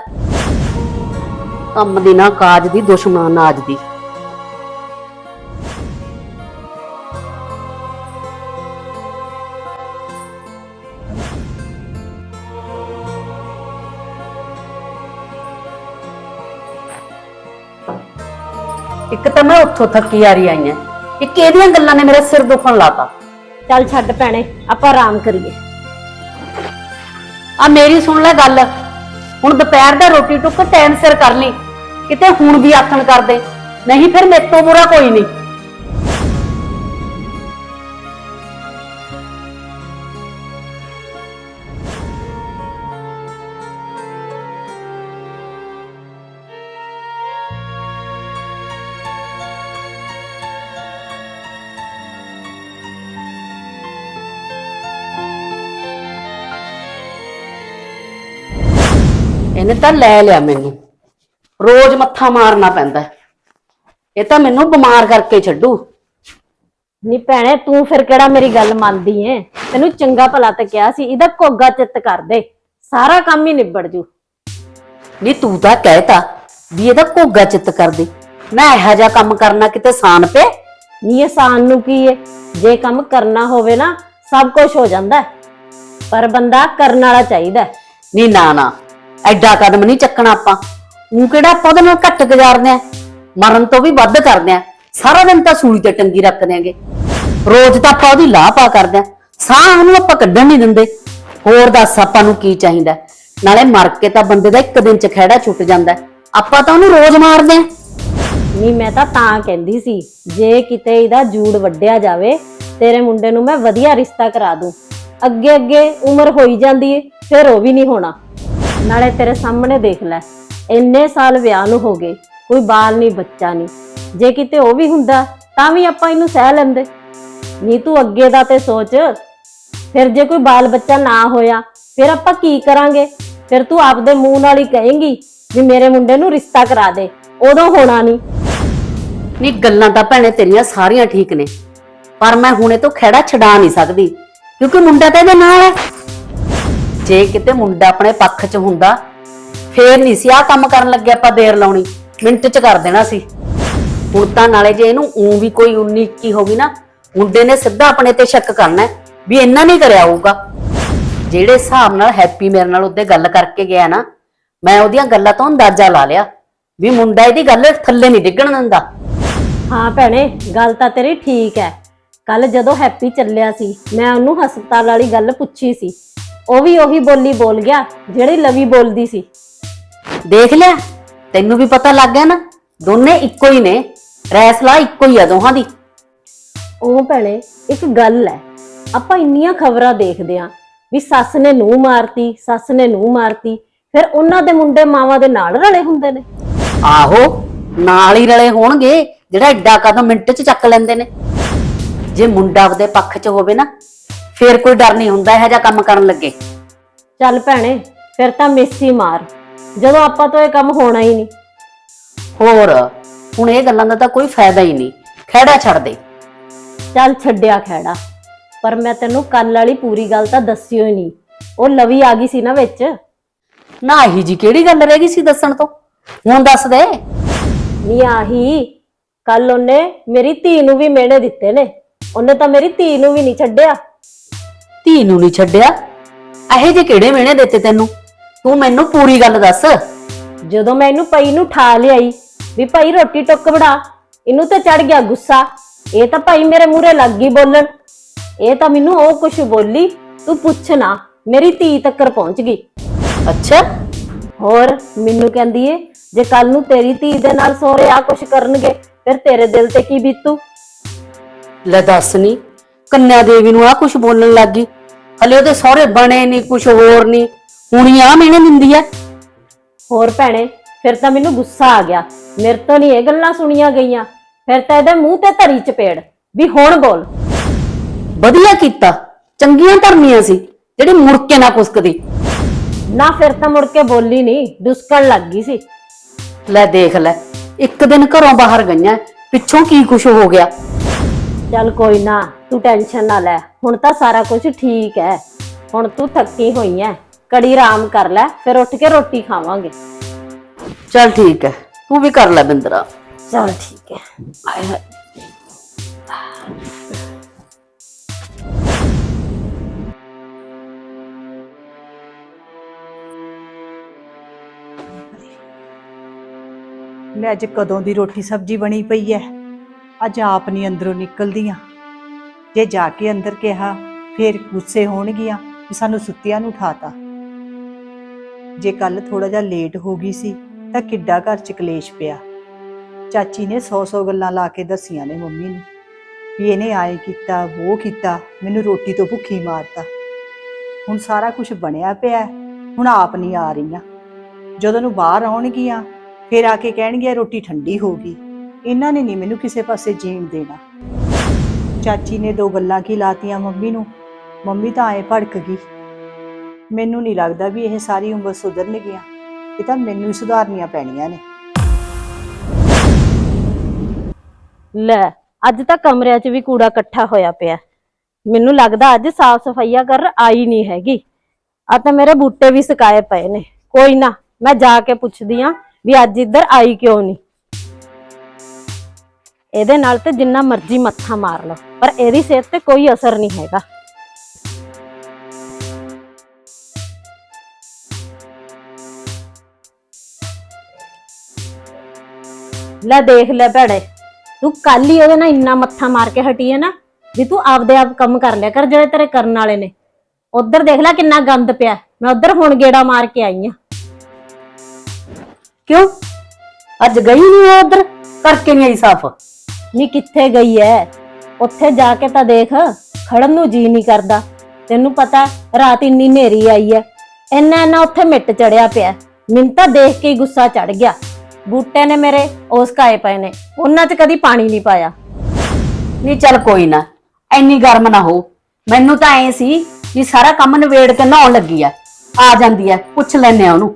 ਕੰਮ ਦੀ ਨਾ ਕਾਜ ਦੀ, ਦੁਸ਼ਮਣ ਨਾਜ ਦੀ। ਇੱਕ ਤਾਂ ਮੈਂ ਉੱਥੋਂ ਥੱਕੀ ਆ ਰਹੀ ਆਈ ਹਾਂ ਇੱਕ ਇਹਦੀਆਂ ਗੱਲਾਂ ਨੇ ਮੇਰਾ ਸਿਰ ਦੁਖਣ ਲਾਤਾ? ਚੱਲ ਛੱਡ ਭੈਣੇ ਆਪਾਂ ਆਰਾਮ ਕਰੀਏ। ਆ ਮੇਰੀ ਸੁਣ ਲੈ ਗੱਲ। ਹੁਣ ਦੁਪਹਿਰ ਦਾ ਰੋਟੀ ਟੁੱਕ ਟਾਈਮ ਸਿਰ ਕਰ ਲਈ। ਕਿਤੇ ਹੁਣ ਵੀ ਆਥਣ ਕਰ ਦੇ। ਨਹੀਂ ਫਿਰ ਮੇਰੇ ਤੋਂ ਬੁਰਾ ਕੋਈ ਨਹੀਂ। ਤਾਂ ਲੈ ਲਿਆ ਮੈਨੂੰ। ਰੋਜ਼ ਮੱਥਾ ਮਾਰਨਾ ਪੈਂਦਾ ਹੈ। ਇਹ ਤਾਂ ਮੈਨੂੰ ਬਿਮਾਰ ਕਰਕੇ ਛੱਡੂ। ਨੀ ਭੈਣੇ ਤੂੰ ਫਿਰ ਕਿਹੜਾ ਮੇਰੀ ਗੱਲ ਮੰਨਦੀ ਏ? ਤੈਨੂੰ ਚੰਗਾ ਭਲਾ ਤੇ ਕਿਹਾ ਸੀ ਇਹਦਾ ਕੋਗਾ ਚਿੱਤ ਕਰ ਦੇ। ਸਾਰਾ ਕੰਮ ਹੀ ਨਿਬੜ ਜੂ। ਨਹੀਂ ਤੂੰ ਤਾਂ ਕਹਿਤਾ ਵੀ ਇਹਦਾ ਘੋਗਾ ਚਿੱਤ ਕਰ ਦੇ। ਮੈਂ ਇਹੋ ਜਿਹਾ ਕੰਮ ਕਰਨਾ ਕਿਤੇ ਸਾਨ ਪੇ ਨੀ ਆਸਾਨ ਨੂੰ ਕੀ ਏ? ਜੇ ਕੰਮ ਕਰਨਾ ਹੋਵੇ ਨਾ ਸਭ ਕੁਝ ਹੋ ਜਾਂਦਾ ਹੈ। ਪਰ ਬੰਦਾ ਕਰਨ ਵਾਲਾ ਚਾਹੀਦਾ ਹੈ। ਨਹੀਂ ਨਾ ਨਾ। ਐਡਾ ਕਦਮ ਨਹੀਂ ਚੱਕਣਾ ਆਪਾਂ। ਉਹ ਕਿਹੜਾ ਆਪਾਂ ਉਹਦੇ ਨਾਲ ਘੱਟ ਗੁਜ਼ਾਰਦੇ ਆ? ਮਰਨ ਤੋਂ ਵੀ ਵੱਧ ਕਰਦੇ ਆ। ਸਾਰਾ ਦਿਨ ਤਾਂ ਸੂਲੀ ਤੇ ਟੰਗੀ ਰੱਖ ਦਿਆਂਗੇ ਰੋਜ਼ ਤਾਂ ਆਪਾਂ ਉਹਦੀ ਲਾਹ ਪਾ ਕਰਦੇ ਆ। ਸਾਹ ਨੂੰ ਆਪਾਂ ਕੱਢਣ ਨਹੀਂ ਦਿੰਦੇ। ਹੋਰ ਦੱਸ ਆਪਾਂ ਨੂੰ ਕੀ ਚਾਹੀਦਾ? ਨਾਲੇ ਮਰ ਕੇ ਤਾਂ ਬੰਦੇ ਦਾ ਇੱਕ ਦਿਨ ਚ ਖਹਿੜਾ ਛੁੱਟ ਜਾਂਦਾ। ਆਪਾਂ ਤਾਂ ਉਹਨੂੰ ਰੋਜ਼ ਮਾਰਦੇ ਆ। ਨੀ ਮੈਂ ਤਾਂ ਤਾਂ ਕਹਿੰਦੀ ਸੀ, ਜੇ ਕਿਤੇ ਇਹਦਾ ਜੂੜ ਵੱਡਿਆ ਜਾਵੇ, ਤੇਰੇ ਮੁੰਡੇ ਨੂੰ ਮੈਂ ਵਧੀਆ ਰਿਸ਼ਤਾ ਕਰਾ ਦੂੰ। ਅੱਗੇ ਅੱਗੇ ਉਮਰ ਹੋਈ ਜਾਂਦੀ ਏ, ਫਿਰ ਉਹ ਵੀ ਨਹੀਂ ਹੋਣਾ। ਨਾਲੇ ਤੇਰੇ ਸਾਹਮਣੇ ਦੇਖ ਲੈ, ਇੰਨੇ ਸਾਲ ਵਿਆਹ ਨੂੰ ਹੋ ਗਏ, ਕੋਈ ਬਾਲ ਨਹੀਂ, ਬੱਚਾ ਨਹੀਂ। ਜੇ ਕਿਤੇ ਉਹ ਵੀ ਹੁੰਦਾ, ਤਾਂ ਵੀ ਆਪਾਂ ਇਹਨੂੰ ਸਹਿ ਲੈਂਦੇ। ਨੀ ਤੂੰ ਅੱਗੇ ਦਾ ਤੇ ਸੋਚ। ਫਿਰ ਜੇ ਕੋਈ ਬਾਲ ਬੱਚਾ ਨਾ ਹੋਇਆ, ਫਿਰ ਆਪਾਂ ਕੀ ਕਰਾਂਗੇ? ਫਿਰ ਤੂੰ ਆਪਦੇ ਮੂੰਹ ਨਾਲ ਹੀ ਕਹੇਂਗੀ ਵੀ ਮੇਰੇ ਮੁੰਡੇ ਨੂੰ ਰਿਸ਼ਤਾ ਕਰਾ ਦੇ, ਉਦੋਂ ਹੋਣਾ ਨਹੀਂ ਨਹੀਂ ਗੱਲਾਂ ਤਾਂ ਭੈਣੇ ਤੇਰੀਆਂ ਸਾਰੀਆਂ ਠੀਕ ਨੇ, ਪਰ ਮੈਂ ਹੁਣੇ ਤੋਂ ਖਹਿੜਾ ਛਡਾ ਨਹੀਂ ਸਕਦੀ, ਕਿਉਂਕਿ ਮੁੰਡਾ ਤਾਂ ਇਹਦੇ ਨਾਲ ਹੈ। ਜੇ ਕਿਤੇ ਮੁੰਡਾ ਆਪਣੇ ਪੱਖ 'ਚ ਹੁੰਦਾ, ਫੇਰ ਨਹੀਂ ਸੀ ਆਹ ਕੰਮ ਕਰਨ ਲੱਗੇ ਆਪਾਂ ਦੇਰ ਲਾਉਣੀ, ਮਿੰਟ 'ਚ ਕਰ ਦੇਣਾ ਸੀ। ਹੁਣ ਤਾਂ ਨਾਲੇ ਜੇ ਇਹਨੂੰ ਉਂ ਵੀ ਕੋਈ 19 21 ਹੋ ਗਈ ਨਾ, ਮੁੰਡੇ ਨੇ ਸਿੱਧਾ ਆਪਣੇ ਤੇ ਸ਼ੱਕ ਕਰਨਾ ਵੀ ਇਹਨਾਂ ਨਹੀਂ ਕਰਿਆ ਹੋਊਗਾ। ਜਿਹੜੇ ਹਿਸਾਬ ਨਾਲ ਹੈਪੀ ਮੇਰੇ ਨਾਲ ਉਹਦੇ ਗੱਲ ਕਰਕੇ ਗਿਆ ਨਾ, ਮੈਂ ਉਹਦੀਆਂ ਗੱਲਾਂ ਤੋਂ ਅੰਦਾਜ਼ਾ ਲਾ ਲਿਆ ਵੀ ਮੁੰਡਾ ਇਹਦੀ ਗੱਲ ਥੱਲੇ ਨਹੀਂ ਡਿੱਗਣ ਦਿੰਦਾ। ਹਾਂ ਭੈਣੇ, ਗੱਲ ਤਾਂ ਤੇਰੀ ਠੀਕ ਹੈ। ਕੱਲ ਜਦੋਂ ਹੈਪੀ ਚੱਲਿਆ ਸੀ, ਮੈਂ ਉਹਨੂੰ ਹਸਪਤਾਲ ਵਾਲੀ ਗੱਲ ਪੁੱਛੀ ਸੀ। ਉਹ ਵੀ ਉਹੀ ਬੋਲੀ ਬੋਲ ਗਿਆ ਜਿਹੜੀ ਲਵੀ ਬੋਲਦੀ ਸੀ। ਦੇਖ ਲਿਆ ਤੈਨੂੰ ਵੀ ਪਤਾ ਲੱਗ ਗਿਆ ਨਾ ਦੋਨੇ ਇੱਕੋ ਹੀ ਨੇ ਰੈਸਲਾ ਇੱਕੋ ਹੀ ਆ ਦੋਹਾਂ ਦੀ। ਉਹ ਭੈਣੇ ਇੱਕ ਗੱਲ ਹੈ ਆਪਾਂ ਇੰਨੀਆਂ ਖਬਰਾਂ ਦੇਖਦੇ ਆਂ ਵੀ ਸੱਸ ਨੇ ਨੂੰ ਮਾਰਤੀ ਸੱਸ ਨੇ ਨੂੰ ਮਾਰਤੀ ਫਿਰ ਉਹਨਾਂ ਦੇ ਮੁੰਡੇ ਮਾਵਾਂ ਦੇ ਨਾਲ ਰਲੇ ਹੁੰਦੇ ਨੇ। ਆਹੋ ਨਾਲ ਹੀ ਰਲੇ ਹੋਣਗੇ ਜਿਹੜਾ ਐਡਾ ਕਦਮ ਮਿੰਟ 'ਚ ਚੱਕ ਲੈਂਦੇ ਨੇ। ਜੇ ਮੁੰਡਾ ਆਪਦੇ ਪੱਖ 'ਚ ਹੋਵੇ ਨਾ ਫੇਰ ਕੋਈ ਡਰ ਨਹੀਂ ਹੁੰਦਾ ਇਹੋ ਜਿਹਾ ਕੰਮ ਕਰਨ ਲੱਗੇ। ਚੱਲ ਭੈਣੇ ਫਿਰ ਤਾਂ ਮੇਸੀ ਮਾਰ। ਜਦੋਂ ਆਪਾਂ ਤੋਂ ਇਹ ਕੰਮ ਹੋਣਾ ਹੀ ਨਹੀਂ। ਹੋਰ ਹੁਣ ਇਹ ਗੱਲਾਂ ਦਾ ਤਾਂ ਕੋਈ ਫਾਇਦਾ ਹੀ ਨਹੀਂ। ਖਹਿੜਾ ਛੱਡ ਦੇ। ਚੱਲ ਛੱਡਿਆ ਖੈੜਾ ਪਰ ਮੈਂ ਤੈਨੂੰ ਕੱਲ ਵਾਲੀ ਪੂਰੀ ਗੱਲ ਤਾਂ ਦੱਸਿਓ ਹੀ ਨਹੀਂ। ਉਹ ਲਵੀ ਆ ਗਈ ਸੀ ਨਾ ਵਿੱਚ। ਨਾ ਇਹੀ ਜੀ ਕਿਹੜੀ ਗੱਲ ਰਹਿ ਗਈ ਸੀ ਦੱਸਣ ਤੋਂ? ਹੁਣ ਦੱਸ ਦੇ। ਨਹੀਂ ਆਹੀ ਕੱਲ ਉਹਨੇ ਮੇਰੀ ਧੀ ਨੂੰ ਵੀ ਮਿਹਣੇ ਦਿੱਤੇ ਨੇ। ਉਹਨੇ ਤਾਂ ਮੇਰੀ ਧੀ ਨੂੰ ਵੀ ਨਹੀਂ ਛੱਡਿਆ। ਧੀ ਨੂੰ ਨਹੀਂ ਛੱਡਿਆ। ਇਹੋ ਜਿਹੇ ਕਿਹੜੇ ਮਿਹਣੇ ਦਿੱਤੇ ਤੈਨੂੰ? ਤੂੰ ਮੈਨੂੰ ਪੂਰੀ ਗੱਲ ਦੱਸ। ਜਦੋਂ ਮੈਂ ਇਹਨੂੰ ਪਈ ਨੂੰ ਠਾ ਲਿਆਈ ਵੀ ਭਾਈ ਰੋਟੀ ਟੁੱਕ ਬਣਾ ਇਹਨੂੰ ਤੇ ਚੜ ਗਿਆ ਗੁੱਸਾ। ਇਹ ਤਾਂ ਭਾਈ ਮੇਰੇ ਮੂਹਰੇ ਲੱਗ ਗਈ ਬੋਲਣ। ਇਹ ਤਾਂ ਮੈਨੂੰ ਉਹ ਕੁਛ ਬੋਲੀ ਤੂੰ ਪੁੱਛ ਨਾ ਮੇਰੀ ਧੀ ਤੱਕਰ ਪਹੁੰਚ ਗਈ। ਅੱਛਾ। ਹੋਰ ਮੈਨੂੰ ਕਹਿੰਦੀ ਏ ਜੇ ਕੱਲ ਨੂੰ ਤੇਰੀ ਧੀ ਦੇ ਨਾਲ ਸੋਹਰੇ ਆ ਕੁਛ ਕਰਨਗੇ ਫਿਰ ਤੇਰੇ ਦਿਲ ਤੇ ਕੀ ਬੀਤੂ? ਲੈ ਦੱਸ ਨੀ ਕੰਨਿਆ ਦੇਵੀ ਨੂੰ ਆ ਕੁਝ ਬੋਲਣ ਲੱਗ ਗਈ। ਹਲੇ ਉਹਦੇ ਸਹੁਰੇ ਬਣੇ ਨਹੀਂ ਕੁਝ ਹੋਰ ਨਹੀਂ ਹੁਣੀ ਆ ਮੈਨੇ ਦਿੰਦੀ ਐ ਹੋਰ ਭੈਣੇ ਫਿਰ ਤਾਂ ਮੈਨੂੰ ਗੁੱਸਾ ਆ ਗਿਆ। ਮੇਰੇ ਤੋਂ ਨਹੀਂ ਇਹ ਗੱਲਾਂ ਸੁਣੀਆਂ ਗਈਆਂ। ਫਿਰ ਤਾਂ ਇਹਦੇ ਮੂੰਹ ਤੇ ਧਰੀ ਚਪੇੜ। ਵੀ ਹੁਣ ਬੋਲ। ਵਧੀਆ ਕੀਤਾ। ਚੰਗੀਆਂ ਧਰਮੀਆਂ ਸੀ ਜਿਹੜੀ ਮੁੜ ਕੇ ਨਾ ਕੁਸਕਦੀ। ਨਾ ਫਿਰ ਤਾਂ ਮੁੜ ਕੇ ਬੋਲੀ ਨਹੀਂ ਦੁਸਕਣ ਲੱਗ ਗਈ ਸੀ। ਲੈ ਦੇਖ ਲੈ ਇੱਕ ਦਿਨ ਘਰੋਂ ਬਾਹਰ ਗਈਆਂ ਪਿੱਛੋਂ ਕੀ ਕੁਝ ਹੋ ਗਿਆ। ਚੱਲ ਕੋਈ ਨਾ ਤੂੰ ਟੈਨਸ਼ਨ ਨਾ ਲੈ। ਹੁਣ ਤਾਂ ਸਾਰਾ ਕੁਝ ਠੀਕ ਹੈ ਹੁਣ ਤੂੰ ਥੱਕੀ ਹੋਈ ਐ। ਕੜੀ ਆਰਾਮ ਕਰ ਲੈ ਫਿਰ ਉੱਠ ਕੇ ਰੋਟੀ ਖਾਵਾਂਗੇ। ਚੱਲ ਠੀਕ ਐ। ਤੂੰ ਵੀ ਕਰ ਲੈ ਬਿੰਦਰਾ। ਚੱਲ ਠੀਕ ਹੈ ਹਾਏ। ਲੈ ਅੱਜ ਕਦੋਂ ਦੀ ਰੋਟੀ ਸਬਜ਼ੀ ਬਣੀ ਪਈ ਐ? ਅੱਜ ਆਪ ਨਹੀਂ ਅੰਦਰੋਂ ਨਿਕਲਦੀਆਂ। ਜੇ ਜਾ ਕੇ ਅੰਦਰ ਕਿਹਾ, ਫਿਰ ਗੁੱਸੇ ਹੋਣਗੀਆਂ ਕਿ ਸਾਨੂੰ ਸੁੱਤਿਆਂ ਨੂੰ ਉਠਾਤਾ। ਜੇ ਕੱਲ ਥੋੜਾ ਜਿਹਾ ਲੇਟ ਹੋ ਗਈ ਸੀ, ਤਾਂ ਕਿੱਡਾ ਘਰ ਚ ਕਲੇਸ਼ ਪਿਆ। ਚਾਚੀ ਨੇ 100-100 ਗੱਲਾਂ ਲਾ ਕੇ ਦੱਸੀਆਂ ਨੇ ਮੰਮੀ ਨੂੰ। ਵੀ ਇਹਨੇ ਆਏ ਕੀਤਾ, ਉਹ ਕੀਤਾ, ਮੈਨੂੰ ਰੋਟੀ ਤੋਂ ਭੁੱਖੀ ਮਾਰਤਾ। ਹੁਣ ਸਾਰਾ ਕੁਝ ਬਣਿਆ ਪਿਆ, ਹੁਣ ਆਪ ਨਹੀਂ ਆ ਰਹੀਆਂ। ਜਦੋਂ ਨੂੰ ਬਾਹਰ ਆਉਣਗੀਆਂ, ਫਿਰ ਆ ਕੇ ਕਹਿਣਗੀਆਂ ਰੋਟੀ ਠੰਡੀ ਹੋ ਗਈ। ਇਹਨਾਂ ਨੇ ਨਹੀਂ ਮੈਨੂੰ ਕਿਸੇ ਪਾਸੇ ਜੀਣ ਦੇਣਾ। ਚਾਚੀ ਨੇ ਦੋ ਗੱਲਾਂ ਕੀ ਲਾਤੀਆਂ ਮੰਮੀ ਨੂੰ। ਮੰਮੀ ਤਾਂ ਐ ਭੜਕ ਗਈ। ਮੈਨੂੰ ਨਹੀਂ ਲੱਗਦਾ ਵੀ ਇਹ ਸਾਰੀ ਉਮਰ ਸੁਧਰਨਗੀਆਂ। ਇਹ ਤਾਂ ਮੈਨੂੰ ਹੀ ਸੁਧਾਰਨੀਆਂ ਪੈਣੀਆਂ ਨੇ। ਲੈ, ਅੱਜ ਤਾਂ ਕਮਰਿਆਂ 'ਚ ਵੀ ਕੂੜਾ ਇਕੱਠਾ ਹੋਇਆ ਪਿਆ। ਮੈਨੂੰ ਲੱਗਦਾ ਅੱਜ ਸਾਫ਼ ਸਫਾਈਆ ਕਰ ਆਈ ਨਹੀਂ ਹੈਗੀ। ਆ ਤਾਂ ਮੇਰੇ ਬੂਟੇ ਵੀ ਸੁਕਾਏ ਪਏ ਨੇ। ਕੋਈ ਨਾ, ਮੈਂ ਜਾ ਕੇ ਪੁੱਛਦੀ ਆ ਵੀ ਅੱਜ ਇੱਧਰ ਆਈ ਕਿਉਂ ਨਹੀਂ। ਇਹਦੇ ਨਾਲ ਤੇ ਜਿੰਨਾ ਮਰਜ਼ੀ ਮੱਥਾ ਮਾਰ ਲਓ। ਪਰ ਇਹਦੀ ਸਿਹਤ ਤੇ ਕੋਈ ਅਸਰ ਨਹੀਂ ਹੈਗਾ। ਲੈ ਦੇਖ ਲੈ ਭੈੜੇ ਤੂੰ ਕੱਲ ਹੀ ਉਹਦੇ ਨਾਲ ਇੰਨਾ ਮੱਥਾ ਮਾਰ ਕੇ ਹਟੀ ਹੈ ਨਾ, ਵੀ ਤੂੰ ਆਪਦੇ ਆਪ ਕੰਮ ਕਰ ਲਿਆ ਕਰ ਜਿਹੜੇ ਤੇਰੇ ਕਰਨ ਵਾਲੇ ਨੇ। ਉਧਰ ਦੇਖ ਲੈ ਕਿੰਨਾ ਗੰਦ ਪਿਆ, ਮੈਂ ਉਧਰ ਹੁਣ ਗੇੜਾ ਮਾਰ ਕੇ ਆਈ ਆ ਕਿਉਂ? ਅੱਜ ਗਈ ਨਹੀਂ ਉਹ ਉਧਰ? ਕਰਕੇ ਨਹੀਂ ਆਈ ਸਾਫ਼? ਨਹੀਂ ਕਿੱਥੇ ਗਈ ਐ? ਉੱਥੇ ਜਾ ਕੇ ਤਾਂ ਦੇਖ ਖੜਨ ਨੂੰ ਜੀ ਨਹੀਂ ਕਰਦਾ। ਤੈਨੂੰ ਪਤਾ ਰਾਤ ਇੰਨੀ ਹਨੇਰੀ ਆਈ ਐ। ਇੰਨਾ ਇੰਨਾ ਉੱਥੇ ਮਿੱਟ ਚੜਿਆ ਪਿਆ। ਮੈਨੂੰ ਤਾਂ ਦੇਖ ਕੇ ਹੀ ਗੁੱਸਾ ਚੜ ਗਿਆ। ਬੂਟੇ ਨੇ ਮੇਰੇ ਉਸ ਕਾਏ ਪਏ ਨੇ। ਉਹਨਾਂ 'ਚ ਕਦੀ ਪਾਣੀ ਨਹੀਂ ਪਾਇਆ। ਨਹੀਂ ਚੱਲ ਕੋਈ ਨਾ ਐਨੀ ਗਰਮ ਨਾ ਹੋ। ਮੈਨੂੰ ਤਾਂ ਐ ਸੀ ਵੀ ਸਾਰਾ ਕੰਮ ਨਵੇੜ ਕੇ ਨਹਾਉਣ ਲੱਗੀ ਆ। ਆ ਜਾਂਦੀ ਐ ਪੁੱਛ ਲੈਨੇ ਆ ਉਹਨੂੰ।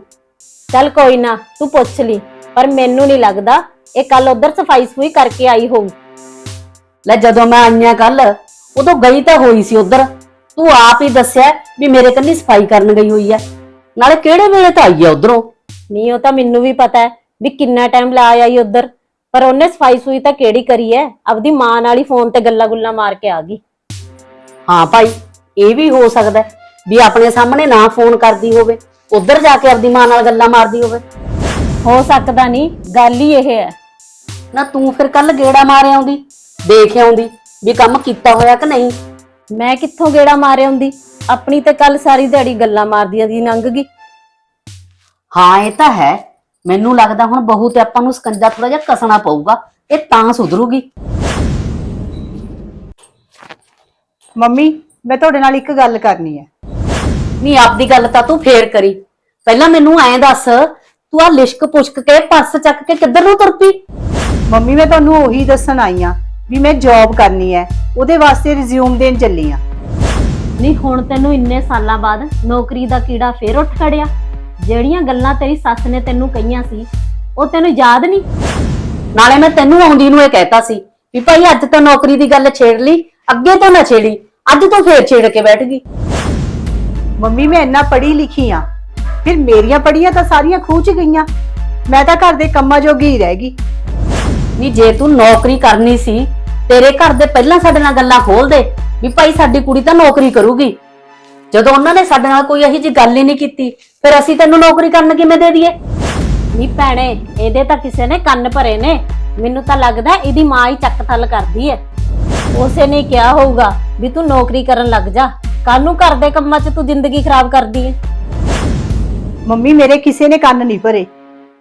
ਚੱਲ ਕੋਈ ਨਾ ਤੂੰ ਪੁੱਛ ਲਈ। ਪਰ ਮੈਨੂੰ ਨਹੀਂ ਲੱਗਦਾ ਇਹ ਕੱਲ ਉਧਰ ਸਫ਼ਾਈ ਸਫੂਈ ਕਰਕੇ ਆਈ ਹੋਊ। ਲੈ ਜਦੋਂ ਮੈਂ ਆਈਆਂ ਕੱਲ ਉਦੋਂ ਗਈ ਤਾਂ ਹੋਈ ਸੀ ਉਧਰ। ਤੂੰ ਆਪ ਹੀ ਦੱਸਿਆ ਵੀ ਮੇਰੇ ਕੰਨੀ ਸਫ਼ਾਈ ਕਰਨ ਗਈ ਹੋਈ ਐ ਨਾਲੇ ਕਿਹੜੇ ਵੇਲੇ ਤਾਂ ਆਈ ਐ ਉਧਰੋਂ? ਨਹੀਂ ਉਹ ਤਾਂ ਮੈਨੂੰ ਵੀ ਪਤਾ ਹੈ ਵੀ ਕਿੰਨਾ ਟਾਈਮ ਲਾ ਆਈ ਉਧਰ। ਪਰ ਉਹਨੇ ਸਫ਼ਾਈ ਸੂਈ ਤਾਂ ਕਿਹੜੀ ਕਰੀ ਹੈ? ਆਪਦੀ ਮਾਂ ਨਾਲ ਹੀ ਫੋਨ ਤੇ ਗੱਲਾਂ ਗੁੱਲਾਂ ਮਾਰ ਕੇ ਆ ਗਈ। ਹਾਂ ਭਾਈ ਇਹ ਵੀ ਹੋ ਸਕਦਾ ਹੈ ਵੀ ਆਪਣੇ ਸਾਹਮਣੇ ਨਾ ਫੋਨ ਕਰਦੀ ਹੋਵੇ ਉਧਰ ਜਾ ਕੇ ਆਪਦੀ ਮਾਂ ਨਾਲ ਗੱਲਾਂ ਮਾਰਦੀ ਹੋਵੇ। ਹੋ ਸਕਦਾ ਨਹੀਂ ਗੱਲ ਹੀ ਇਹ ਹੈ। ਨਾ ਤੂੰ ਫਿਰ ਕੱਲ ਗੇੜਾ ਮਾਰ ਆਉਂਦੀ। ਦੇਖ ਆਉਂਦੀ ਵੀ ਕੰਮ ਕੀਤਾ ਹੋਇਆ ਕਿ ਨਹੀਂ? ਮੈਂ ਕਿੱਥੋਂ ਗੇੜਾ ਮਾਰੇ ਹੁੰਦੀ? ਆਪਣੀ ਤੇ ਕੱਲ ਸਾਰੀ ਦਿਹਾੜੀ ਗੱਲਾਂ ਮਾਰਦੀਆਂ ਦੀ ਲੰਘ ਗਈ। ਹਾਂ ਇਹ ਤਾਂ ਹੈ। ਮੈਨੂੰ ਲੱਗਦਾ ਹੁਣ ਬਹੂ ਤੇ ਆਪਾਂ ਨੂੰ ਸਕੰਜਾ ਥੋੜਾ ਜਿਹਾ ਕਸਣਾ ਪਊਗਾ। ਇਹ ਤਾਂ ਸੁਧਰੂਗੀ। ਮੰਮੀ ਮੈਂ ਤੁਹਾਡੇ ਨਾਲ ਇੱਕ ਗੱਲ ਕਰਨੀ ਹੈ। ਨਹੀਂ ਆਪਦੀ ਗੱਲ ਤਾਂ ਤੂੰ ਫੇਰ ਕਰੀ। ਪਹਿਲਾਂ ਮੈਨੂੰ ਐਂ ਦੱਸ ਤੂੰ ਆ ਲਿਸ਼ਕ ਪੁਸ਼ਕ ਕੇ ਪਰਸ ਚੱਕ ਕੇ ਕਿੱਧਰ ਨੂੰ ਤੁਰ ਪਈ? ਮੰਮੀ ਮੈਂ ਤੁਹਾਨੂੰ ਉਹੀ ਦੱਸਣ ਆਈ ਆ ਵੀ ਮੈਂ ਜੌਬ ਕਰਨੀ ਹੈ ਉਹਦੇ ਵਾਸਤੇ ਰਿਜ਼ਿਊਮ ਦੇਣ ਚੱਲੀ ਆ ਨਹੀਂ ਹੁਣ ਤੈਨੂੰ ਇੰਨੇ ਸਾਲਾਂ ਬਾਅਦ ਨੌਕਰੀ ਦਾ ਕੀੜਾ ਫੇਰ ਉੱਠ ਖੜਿਆ। ਜਿਹੜੀਆਂ ਗੱਲਾਂ ਤੇਰੀ ਸੱਸ ਨੇ ਤੈਨੂੰ ਕਹੀਆਂ ਸੀ ਉਹ ਤੈਨੂੰ ਯਾਦ ਨਹੀਂ? ਨਾਲੇ ਮੈਂ ਤੈਨੂੰ ਆਉਂਦੀ ਨੂੰ ਇਹ ਕਹਿਤਾ ਸੀ ਵੀ ਭਾਈ ਅੱਜ ਤਾਂ ਨੌਕਰੀ ਦੀ ਗੱਲ ਛੇੜ ਲਈ ਅੱਗੇ ਤਾਂ ਨਾ ਛੇੜੀ ਅੱਜ ਤੂੰ ਫੇਰ ਛੇੜ ਕੇ ਬੈਠ ਗਈ। ਮੰਮੀ ਮੈਂ ਇੰਨਾ ਪੜ੍ਹੀ ਲਿਖੀ ਆ ਫਿਰ ਮੇਰੀਆਂ ਪੜ੍ਹੀਆਂ ਤਾਂ ਸਾਰੀਆਂ ਖੂਹ ਚ ਗਈਆਂ। ਮੈਂ ਤਾਂ ਘਰ ਦੇ ਕੰਮਾਂ ਜੋਗੀ ਹੀ ਰਹਿ ਗਈ। ਵੀ ਜੇ ਤੂੰ ਨੌਕਰੀ ਕਰਨੀ ਸੀ ਤੇਰੇ ਘਰ ਦੇ ਪਹਿਲਾਂ ਸਾਡੇ ਨਾਲ ਗੱਲਾਂ ਖੋਲ ਦੇ ਵੀ ਭਾਈ ਸਾਡੀ ਕੁੜੀ ਤਾਂ ਨੌਕਰੀ ਕਰੂਗੀ। ਜਦੋਂ ਉਹਨਾਂ ਨੇ ਸਾਡੇ ਨਾਲ ਕੋਈ ਇਹੋ ਜਿਹੀ ਗੱਲ ਹੀ ਨਹੀਂ ਕੀਤੀ ਫਿਰ ਅਸੀਂ ਤੈਨੂੰ ਨੌਕਰੀ ਕਰਨ ਕਿਵੇਂ ਦੇ ਦਈਏ? ਨਹੀਂ ਭੈਣੇ ਇਹਦੇ ਤਾਂ ਕਿਸੇ ਨੇ ਕੰਨ ਭਰੇ ਨੇ। ਮੈਨੂੰ ਤਾਂ ਲੱਗਦਾ ਇਹਦੀ ਮਾਂ ਹੀ ਚੱਕ ਥੱਲ ਕਰਦੀ ਐ। ਉਸੇ ਨੇ ਕਿਹਾ ਹੋਊਗਾ ਵੀ ਤੂੰ ਨੌਕਰੀ ਕਰਨ ਲੱਗ ਜਾ। ਕੱਲ ਨੂੰ ਘਰ ਦੇ ਕੰਮਾਂ 'ਚ ਤੂੰ ਜ਼ਿੰਦਗੀ ਖਰਾਬ ਕਰਦੀ ਐ। ਮੰਮੀ ਮੇਰੇ ਕਿਸੇ ਨੇ ਕੰਨ ਨਹੀਂ ਭਰੇ।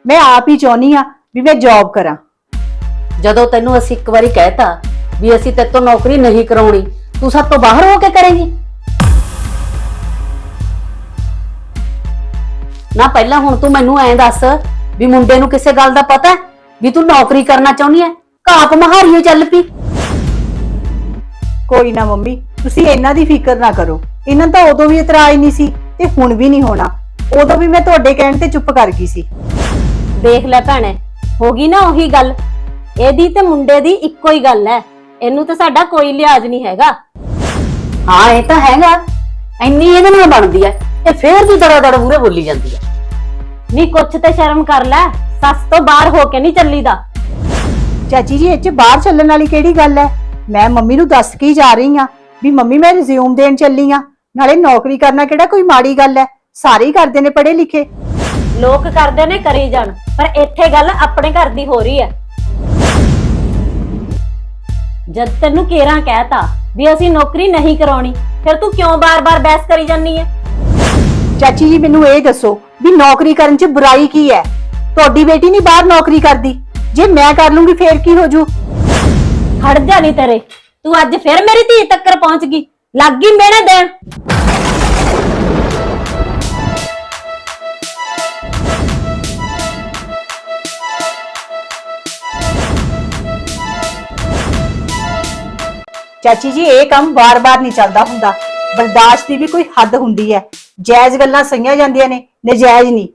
ਮੈਂ ਆਪ ਹੀ ਚਾਹੁੰਦੀ ਆ ਵੀ ਮੈਂ ਜੌਬ ਕਰਾਂ। ਜਦੋਂ ਤੈਨੂੰ ਅਸੀਂ ਇੱਕ ਵਾਰੀ ਕਹਿਤਾ ਵੀ ਅਸੀਂ ਤੇਰੇ ਤੋਂ ਨੌਕਰੀ ਨਹੀਂ ਕਰਾਉਣੀ ਤੂੰ ਸਭ ਤੋਂ ਬਾਹਰ ਹੋ ਕੇ ਕਰੇਂਗੀ। ਨਾ ਪਹਿਲਾਂ ਹੁਣ ਤੂੰ ਮੈਨੂੰ ਐਂ ਦੱਸ ਵੀ ਮੁੰਡੇ ਨੂੰ ਕਿਸੇ ਗੱਲ ਦਾ ਪਤਾ ਹੈ ਵੀ ਤੂੰ ਨੌਕਰੀ ਕਰਨਾ ਚਾਹੁੰਦੀ ਐ ਕਾਪ ਮਹਾਰੀਓ ਚੱਲ ਪਈ। ਕੋਈ ਨਾ ਮੰਮੀ ਤੁਸੀਂ ਇਹਨਾਂ ਦੀ ਫਿਕਰ ਨਾ ਕਰੋ। ਇਹਨਾਂ ਤਾਂ ਉਦੋਂ ਵੀ ਇਤਰਾਜ਼ ਨਹੀਂ ਸੀ ਤੇ ਹੁਣ ਵੀ ਨਹੀਂ ਹੋਣਾ। ਉਦੋਂ ਵੀ ਮੈਂ ਤੁਹਾਡੇ ਕਹਿਣ ਤੇ ਚੁੱਪ ਕਰ ਗਈ ਸੀ। ਦੇਖ ਲੈ ਭੈਣੇ ਹੋ ਗਈ ਨਾ ਉਹੀ ਗੱਲ। ਇਹਦੀ ਤੇ ਮੁੰਡੇ ਦੀ ਇੱਕੋ ਹੀ ਗੱਲ ਐ ਇਹਨੂੰ ਤਾਂ ਸਾਡਾ ਕੋਈ ਲਿਹਾਜ਼ ਨਹੀਂ ਹੈਗਾ। ਹਾਂ ਇਹ ਤਾਂ ਹੈਗਾ। ਇੰਨੀ ਇਹਦੇ ਨਾਲ ਬਣਦੀ ਐ ਤੇ ਫੇਰ ਵੀ ਦੜਾ ਦੜ ਮੂਰੇ ਬੋਲੀ ਜਾਂਦੀ ਐ ਨਹੀਂ ਕੁਛ ਤੇ ਸ਼ਰਮ ਕਰ ਲੈ। ਸੱਸ ਤੋਂ ਬਾਹਰ ਹੋ ਕੇ ਨਹੀਂ ਚੱਲੀਦਾ। ਚਾਚੀ ਜੀ ਇਹ ਚ ਬਾਹਰ ਚੱਲਣ ਵਾਲੀ ਕਿਹੜੀ ਗੱਲ ਹੈ? ਮੈਂ ਮੰਮੀ ਨੂੰ ਦੱਸ ਕੇ ਹੀ ਜਾ ਰਹੀ ਆ ਵੀ ਮੰਮੀ ਮੈਂ ਰਿਜ਼ਿਊਮ ਦੇਣ ਚੱਲੀ ਆ ਨਾਲੇ ਨੌਕਰੀ ਕਰਨਾ ਕਿਹੜਾ ਕੋਈ ਮਾੜੀ ਗੱਲ ਹੈ? ਸਾਰੇ ਹੀ ਕਰਦੇ ਨੇ ਪੜ੍ਹੇ ਲਿਖੇ। ਲੋਕ ਕਰਦੇ ਨੇ ਕਰੀ ਜਾਣ ਪਰ ਇੱਥੇ ਗੱਲ ਆਪਣੇ ਘਰ ਦੀ ਹੋ ਰਹੀ ਹੈ। ਜਦ ਤੈਨੂੰ ਕੇਰਾਂ ਕਹਿਤਾ ਵੀ ਅਸੀਂ ਨੌਕਰੀ ਨਹੀਂ ਕਰਾਉਣੀ ਫਿਰ ਤੂੰ ਕਿਉਂ ਬਾਰ-ਬਾਰ ਬਹਿਸ ਕਰੀ ਜਾਂਦੀ ਹੈ ਚਾਚੀ ਜੀ ਮੈਨੂੰ ਇਹ ਦੱਸੋ ਵੀ ਨੌਕਰੀ ਕਰਨ ਚ ਬੁਰਾਈ ਕੀ ਹੈ ਤੁਹਾਡੀ ਬੇਟੀ ਨਹੀਂ ਬਾਹਰ ਨੌਕਰੀ ਕਰਦੀ? ਜੇ ਮੈਂ ਕਰ ਲੂੰਗੀ ਫੇਰ ਕੀ ਹੋ ਜੂ? ਖੜ ਜਾ ਨਹੀਂ ਤੇਰੇ। ਤੂੰ ਅੱਜ ਫਿਰ ਮੇਰੀ ਧੀ ਤੱਕਰ ਪਹੁੰਚ ਗਈ। ਲੱਗ ਗਈ ਮਿਹਣੇ ਦੇਣ। ਚਾਚੀ ਜੀ, ਇਹ ਕੰਮ ਵਾਰ-ਵਾਰ ਨਹੀਂ ਚੱਲਦਾ ਹੁੰਦਾ। ਬਰਦਾਸ਼ਤ ਦੀ ਵੀ ਕੋਈ ਹੱਦ ਹੁੰਦੀ ਹੈ। ਜਾਇਜ਼ ਗੱਲਾਂ ਸਹੀਆਂ ਜਾਂਦੀਆਂ ਨੇ, ਨਜਾਇਜ਼ ਨਹੀਂ।